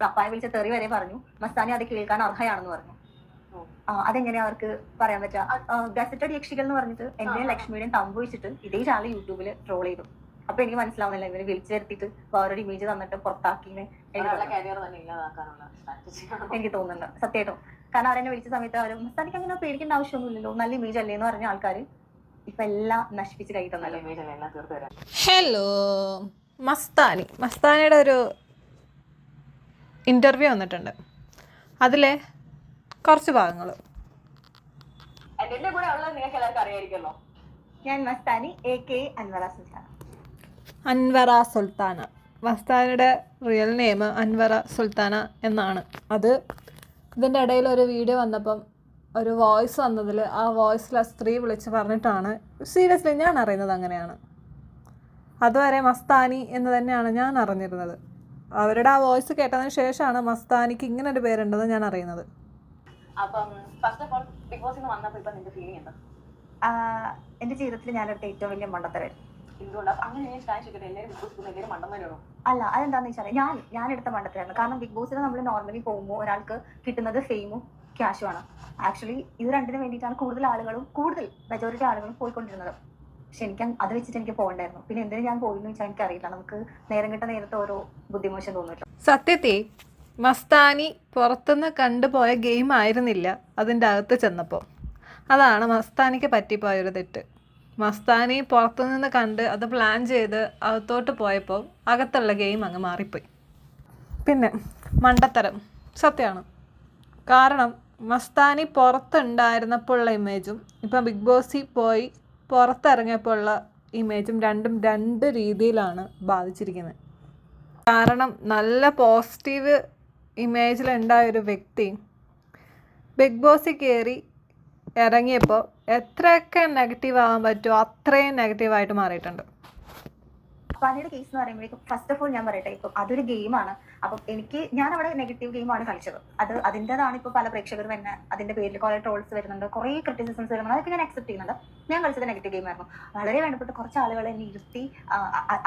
പപ്പായ വിളിച്ച തെറി വരെ പറഞ്ഞു. മസ്താനി അത് കേൾക്കാൻ അർഹയാണെന്ന് പറഞ്ഞു. ആ, അതെങ്ങനെയാ അവർക്ക് പറയാൻ പറ്റുക ഗസറ്റഡ് യക്ഷികൾ എന്ന് പറഞ്ഞിട്ട് എന്റെ ലക്ഷ്മിയുടെയും തമ്പ് വെച്ചിട്ട് ഇതേ ചാനൽ യൂട്യൂബിൽ ട്രോൾ ചെയ്തു. അപ്പൊ എനിക്ക് മനസ്സിലാവുന്നില്ല ഇവർ വിളിച്ചു വരുത്തിയിട്ട് വേറൊരു ഇമേജ് തന്നിട്ട് പുറത്താക്കിന്ന് എനിക്ക് തോന്നുന്നു. കരിയർ തന്നെ ഇല്ലാതാക്കാനുള്ള സ്ട്രാറ്റജിയാണോ എനിക്ക് തോന്നുന്നുണ്ട്. സത്യമായിട്ടും. കാരണം അവരെന്നെ വിളിച്ച സമയത്ത് അവർ മസ്താനിക്ക് അങ്ങനെ പേടിക്കേണ്ട ആവശ്യമൊന്നുമില്ലല്ലോ നല്ല ഇമേജ് അല്ലേ എന്ന് പറഞ്ഞ ആൾക്കാർ ഇപ്പൊ എല്ലാം നശിപ്പിച്ച് കൈ നല്ല തന്നല്ലോ ഇമേജ് അല്ലേ എല്ലാം തീർത്ത് തരാം ഹലോ മസ്താനി. മസ്താനിയുടെ ഒരു ഇന്റർവ്യൂ വന്നിട്ടുണ്ട്. അതിലെ കുറച്ച് ഭാഗങ്ങൾ ഞാൻ മസ്താനി എ കെ അൻവറ സുൽത്താന. അൻവറ സുൽത്താന. മസ്താനിയുടെ റിയൽ നെയിം അൻവറ സുൽത്താന എന്നാണ്. അത് ഇതിന്റെ ഇടയിൽ ഒരു വീഡിയോ വന്നപ്പം ഒരു വോയിസ് വന്നതിൽ ആ വോയിസിൽ ആ സ്ത്രീ വിളിച്ച് പറഞ്ഞിട്ടാണ്. സീരിയസ്ലി ഞാൻ അറിയുന്നത് അങ്ങനെയാണ്. അതുവരെ മസ്താനി എന്ന് തന്നെയാണ് ഞാൻ അറിഞ്ഞിരുന്നത്. അവരുടെ ആ വോയിസ് കേട്ടതിന് ശേഷമാണ് മസ്താനിക്ക് ഇങ്ങനെ ഒരു പേരുണ്ടെന്ന് ഞാൻ അറിയുന്നത്. അപ്പം ഫസ്റ്റ് ഓഫ് ഓൾ ബിഗ് ബോസിൽ നിന്ന് വന്നപ്പോൾ ഇപ്പൊ നിന്റെ ഫീലിംഗ് എന്താ? എന്റെ ജീവിതത്തിൽ ഞാനെടുത്ത ഏറ്റവും വലിയ മണ്ടത്തരായിരുന്നു അല്ല അതെന്താന്ന് വെച്ചാൽ ഞാൻ ഞാൻ എടുത്ത മണ്ടത്തരായിരുന്നു കാരണം ബിഗ് ബോസിൽ നമ്മൾ നോർമലി പോകുമ്പോൾ ഒരാൾക്ക് കിട്ടുന്നത് ഫെയിമും ക്യാഷുമാണ് ആക്ച്വലി ഇത് രണ്ടിനു വേണ്ടിയിട്ടാണ് കൂടുതൽ ആളുകളും കൂടുതൽ മെജോറിറ്റി ആളുകളും പോയിക്കൊണ്ടിരുന്നത്. പക്ഷെ എനിക്ക് അത് വെച്ചിട്ട് എനിക്ക് പോകണ്ടായിരുന്നു. പിന്നെ എന്തിനു ഞാൻ പോയിന്ന് വെച്ചാൽ എനിക്കറിയില്ല. നമുക്ക് നേരം കിട്ട നേരത്തെ ഓരോ ബുദ്ധിമോശം തോന്നില്ല സത്യത്തെ മസ്താനി പുറത്തുനിന്ന് കണ്ടുപോയ ഗെയിം ആയിരുന്നില്ല അതിന്റെ അകത്ത് ചെന്നപ്പോൾ അതാണ് മസ്താനിക്ക് പറ്റിപ്പോയൊരു തെറ്റ്. മസ്താനി പുറത്തുനിന്ന് കണ്ട് അത് പ്ലാൻ ചെയ്ത് അകത്തോട്ട് പോയപ്പോൾ അകത്തുള്ള ഗെയിം അങ്ങ് മാറിപ്പോയി. പിന്നെ മണ്ടത്തരം. സത്യമാണ് കാരണം മസ്താനി പുറത്തുണ്ടായിരുന്നപ്പോഴുള്ള ഇമേജും ഇപ്പം ബിഗ് ബോസിൽ പോയി പുറത്തിറങ്ങിയപ്പോൾ ഉള്ള ഇമേജും രണ്ടും രണ്ട് രീതിയിലാണ് ബാധിച്ചിരിക്കുന്നത്. കാരണം നല്ല പോസിറ്റീവ് ഇമേജിലുണ്ടായ ഒരു വ്യക്തി ബിഗ് ബോസിൽ കയറി ഇറങ്ങിയപ്പോൾ എത്രയൊക്കെ നെഗറ്റീവ് ആവാൻ പറ്റുമോ അത്രയും നെഗറ്റീവായിട്ട് മാറിയിട്ടുണ്ട്. പനിയുടെ കേസ് എന്ന് പറയുമ്പോഴേക്കും ഫസ്റ്റ് ഓഫ് ഓൾ ഞാൻ പറയട്ടെ ഇപ്പം അതൊരു ഗെയിമാണ് അപ്പം എനിക്ക് ഞാൻ അവിടെ നെഗറ്റീവ് ഗെയിമാണ് കളിച്ചത്. അത് അതിന്റെതാണ് ഇപ്പോൾ പല പ്രേക്ഷകരും എന്നെ അതിന്റെ പേരിൽ കുറെ ട്രോൾസ് വരുന്നുണ്ട് കുറേ ക്രിറ്റിസിസംസ് വരുന്നുണ്ട്. അതൊക്കെ ഞാൻ അക്സെപ്റ്റ് ചെയ്യുന്നുണ്ട്. ഞാൻ കളിച്ചത് നെഗറ്റീവ് ഗെയിമായിരുന്നു വളരെ വേണ്ടപ്പെട്ട കുറച്ച് ആളുകളെ എന്നെ ഇരുത്തി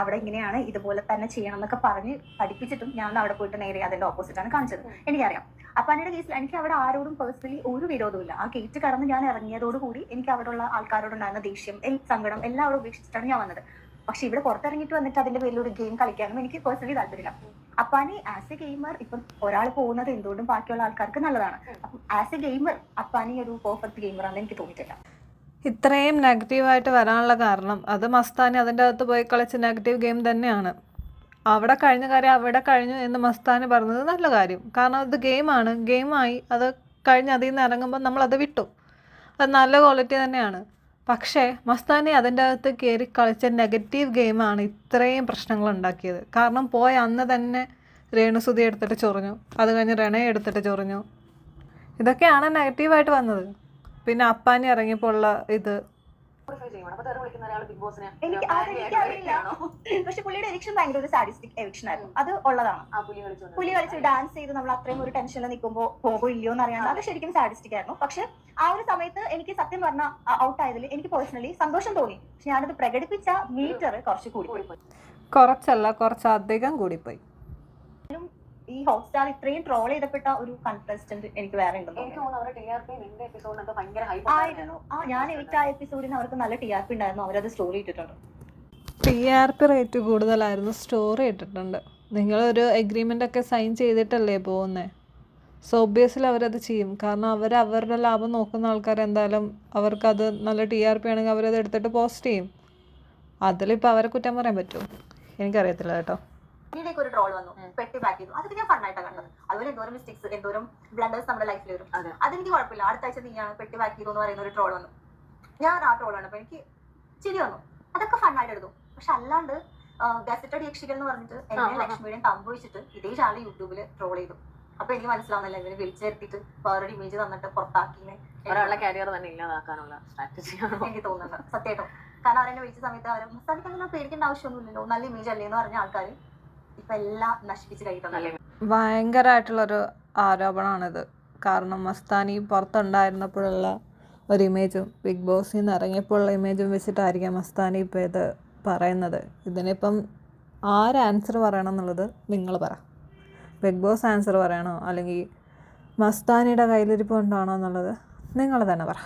അവിടെ ഇങ്ങനെയാണ് ഇതുപോലെ തന്നെ ചെയ്യണം എന്നൊക്കെ പറഞ്ഞ് പഠിപ്പിച്ചിട്ടും ഞാൻ അവിടെ പോയിട്ട് നേരെ അതിന്റെ ഓപ്പോസിറ്റ് ആണ് കാണിച്ചത്. എനിക്കറിയാം. അപ്പൊ അതിന്റെ കേസിൽ എനിക്ക് അവിടെ ആരോടും പേഴ്സണലി ഒരു വിരോധമില്ല ആ ഗേറ്റ് കടന്ന് ഞാൻ ഇറങ്ങിയതോടുകൂടി എനിക്ക് അവിടെയുള്ള ആൾക്കാരോടുണ്ടായിരുന്ന ദേഷ്യം സങ്കടം എല്ലാവരും അവിടെ ഉപേക്ഷിച്ചിട്ടാണ് ഞാൻ വന്നത്. പക്ഷെ ഇവിടെ പുറത്തിറങ്ങിട്ട് വന്നിട്ട് അതിന്റെ പേരിൽ ഒരു ഗെയിം കളിക്കാനും എനിക്ക് പേഴ്സണലി താല്പര്യമില്ല. അപ്പാനി ആസ് എ ഗെയിമർ ഇപ്പം ഒരാൾ പോകുന്നത് എന്തുകൊണ്ടും ബാക്കിയുള്ള ആൾക്കാർക്ക് നല്ലതാണ്. ആസ് എ ഗെയിമർ അപ്പാനി ഒരു പെർഫെക്റ്റ് ഗെയിമർ ആണെന്ന് എനിക്ക് തോന്നിയിട്ടില്ല. ഇത്രയും നെഗറ്റീവായിട്ട് വരാനുള്ള കാരണം അത് മസ്താനി അതിന്റെ അകത്ത് പോയി കളിച്ച നെഗറ്റീവ് ഗെയിം തന്നെയാണ്. അവിടെ കഴിഞ്ഞ കാര്യം അവിടെ കഴിഞ്ഞു എന്ന് മസ്താനി പറഞ്ഞത് നല്ല കാര്യം. കാരണം അത് ഗെയിമാണ് ഗെയിമായി അത് കഴിഞ്ഞ് അതിൽ നിന്ന് ഇറങ്ങുമ്പോൾ നമ്മളത് വിട്ടു. അത് നല്ല ക്വാളിറ്റി തന്നെയാണ്. പക്ഷേ മസ്താനി അതിന്റെ അകത്ത് കയറി കളിച്ച നെഗറ്റീവ് ഗെയിമാണ് ഇത്രയും പ്രശ്നങ്ങൾ ഉണ്ടാക്കിയത്. കാരണം പോയ അന്ന് തന്നെ രേണുസുതി എടുത്തിട്ട് ചൊറിഞ്ഞു. അത് കഴിഞ്ഞ് റെണയെ എടുത്തിട്ട് ചൊറിഞ്ഞു. ഇതൊക്കെയാണ് നെഗറ്റീവായിട്ട് വന്നത്. പിന്നെ അപ്പാനി ഇറങ്ങിയപ്പോൾ ഉള്ള ഇത്. ചെയ്യണം. അപ്പൊ തെറി വിളിക്കുന്ന ഒരാൾ ബിഗ് ബോസിനെ എനിക്ക് അത് എനിക്ക് അറിയില്ല പക്ഷെ പുള്ളിയുടെ എവിക്ഷൻ ഭയങ്കര ഒരു സാഡിസ്റ്റിക് എവിക്ഷൻ ആയിരുന്നു. അത് ഉള്ളതാണ്. ആ പുലി കളിച്ചു പുലി കളിച്ച് ഡാൻസ് ചെയ്ത് നമ്മൾ അത്രയും ഒരു ടെൻഷനിൽ നിൽക്കുമ്പോൾ പോകുമോ ഇല്ലയോ എന്ന് അറിയാണ്ട് അത്. ശരിക്കും സാഡിസ്റ്റിക് ആയിരുന്നു. പക്ഷെ ആ ഒരു സമയത്ത് എനിക്ക് സത്യം പറഞ്ഞ ഔട്ട് ആയതിൽ എനിക്ക് പേഴ്സണലി സന്തോഷം തോന്നി. പക്ഷെ ഞാനത് പ്രകടിപ്പിച്ച മീറ്റർ കുറച്ച് കൂടി കുറച്ചല്ല കുറച്ചധികം കൂടിപ്പോയി. ഈ ഹോട്ട്സ്റ്റാർ ഇത്രയും ട്രോൾ ചെയ്തപ്പെട്ട ഒരു കണ്ടസ്റ്റന്റ് എനിക്ക് വേറെ ആയിരുന്നു. ആ ഞാൻ എനിക്ക് ആ എപ്പിസോഡിന് അവർക്ക് നല്ല ടി ആർ പി ഉണ്ടായിരുന്നു. അവരത് സ്റ്റോറി ഇട്ടിട്ടുണ്ട്. ടി ആർ പി റേറ്റ് കൂടുതലായിരുന്നു. സ്റ്റോറി ഇട്ടിട്ടുണ്ട്. നിങ്ങളൊരു എഗ്രിമെന്റ് ഒക്കെ സൈൻ ചെയ്തിട്ടല്ലേ പോകുന്നത് സോ ഒബ്വിയസ്ലി അവരത് ചെയ്യും. കാരണം അവർ അവരുടെ ലാഭം നോക്കുന്ന ആൾക്കാർ എന്തായാലും അവർക്കത് നല്ല ടി ആർ പി ആണെങ്കിൽ അവരത് എടുത്തിട്ട് പോസ്റ്റ് ചെയ്യും. അതിലിപ്പോൾ അവരെ കുറ്റം പറയാൻ പറ്റുമോ? എനിക്കറിയത്തില്ല കേട്ടോ. ഇതിലേക്ക് ഒരു ട്രോൾ വന്നു. പെട്ടി പാക്ക് ചെയ്തു. അതൊക്കെ ഞാൻ ഫണ്ണായിട്ടാണ് കണ്ടത്. അതുപോലെ എന്തോരം മിസ്റ്റേക്സ് എന്തോരം ബ്ലണ്ടേഴ്സ് നമ്മുടെ ലൈഫിൽ വരും. അതെ. അതെനിക്ക് കുഴപ്പമില്ല. അടുത്ത ആഴ്ച നീയാണ് പെട്ടി പാക്ക് ചെയ്തു എന്ന് പറയുന്ന ഒരു ട്രോൾ വന്നു. ഞാൻ ആ ട്രോൾ ആണ്. അപ്പൊ എനിക്ക് ചിരി വന്നു. അതൊക്കെ ഫണ്ണായിട്ട് എടുത്തു. പക്ഷെ അല്ലാണ്ട് ഗസറ്റഡ് യക്ഷികൾ എന്ന് പറഞ്ഞിട്ട് എന്നെ. ലക്ഷ്മിയുടെയും തമ്പ് വെച്ചിട്ട് ഇതേ ചാനൽ യൂട്യൂബിൽ ട്രോൾ ചെയ്തു. അപ്പൊ എനിക്ക് മനസ്സിലാവുന്നില്ല. ഇവർ വിളിച്ചു വരുത്തിയിട്ട് വേറൊരു ഇമേജ് തന്നിട്ട് പുറത്താക്കിനെ ഒരാളുടെ കരിയർ തന്നെ ഇല്ലാതാക്കാനുള്ള സ്ട്രാറ്റജിയാണോ എനിക്ക് തോന്നുന്നുണ്ട്. സത്യമായിട്ടും കാരണം അവരെന്നെ വിളിച്ച സമയത്ത് അവർ മസ്താനിക്ക് അങ്ങനെ പേടിക്കേണ്ട ആവശ്യമൊന്നുമില്ലല്ലോ. നല്ല ഇമേജ് അല്ലേ? എന്ന് പറഞ്ഞ ആൾക്കാർ ഇപ്പൊ എല്ലാം ആരോപണമാണിത് കാരണം മസ്താനി പുറത്തുണ്ടായിരുന്നപ്പോഴുള്ള ഒരു ഇമേജും ബിഗ് ബോസിൽ നിന്ന് ഇറങ്ങിയപ്പോഴുള്ള ഇമേജും വെച്ചിട്ടായിരിക്കാം മസ്താനി ഇപ്പോൾ ഇത് പറയുന്നത്. ഇതിനിപ്പം ആര് ആൻസർ പറയണം എന്നുള്ളത് നിങ്ങൾ പറ. ബിഗ് ബോസ് ആൻസർ പറയണോ? അല്ലെങ്കിൽ മസ്താനിയുടെ കയ്യിലിരിപ്പ് കൊണ്ടാണോ എന്നുള്ളത് നിങ്ങൾ തന്നെ പറ.